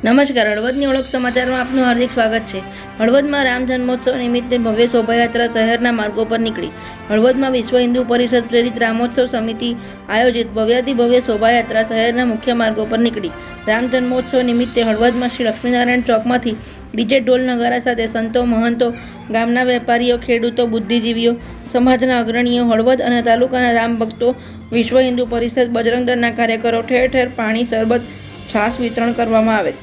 નમસ્કાર, હળવદની ઓળખ સમાચારમાં આપનું હાર્દિક સ્વાગત છે. હળવદમાં રામ જન્મોત્સવ નિમિત્તે ભવ્ય શોભાયાત્રા શહેરના માર્ગો પર નીકળી. હળવદમાં વિશ્વ હિન્દુ પરિષદ પ્રેરિત રામોત્સવ સમિતિ આયોજિત ભવ્યાતિ ભવ્ય શોભાયાત્રા શહેરના મુખ્ય માર્ગો પર નીકળી. રામ જન્મોત્સવ નિમિત્તે હળવદમાં શ્રી લક્ષ્મીનારાયણ ચોકમાંથી ડીજે ઢોલ નગારા સાથે સંતો, મહંતો, ગામના વેપારીઓ, ખેડૂતો, બુદ્ધિજીવીઓ, સમાજના અગ્રણીઓ, હળવદ અને તાલુકાના રામ ભક્તો, વિશ્વ હિન્દુ પરિષદ બજરંગ દળના કાર્યકરો ઠેર ઠેર પાણી, શરબત, છાશ વિતરણ કરવામાં આવે.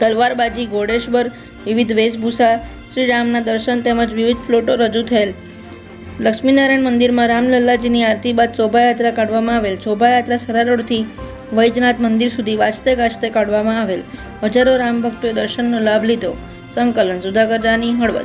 તલવારબાજી, ઘોડેશ્વર, વિવિધ વેશભૂષા, શ્રીરામના દર્શન તેમજ વિવિધ ફ્લોટો રજૂ થયેલ. લક્ષ્મીનારાયણ મંદિરમાં રામલલ્લાજીની આરતી બાદ શોભાયાત્રા કાઢવામાં આવેલ. શોભાયાત્રા સરા રોડથી વૈજનાથ મંદિર સુધી વાંચતે ગાજતે કાઢવામાં આવેલ. હજારો રામ ભક્તોએ દર્શનનો લાભ લીધો. સંકલન, સુધાકર જાની હળવદ.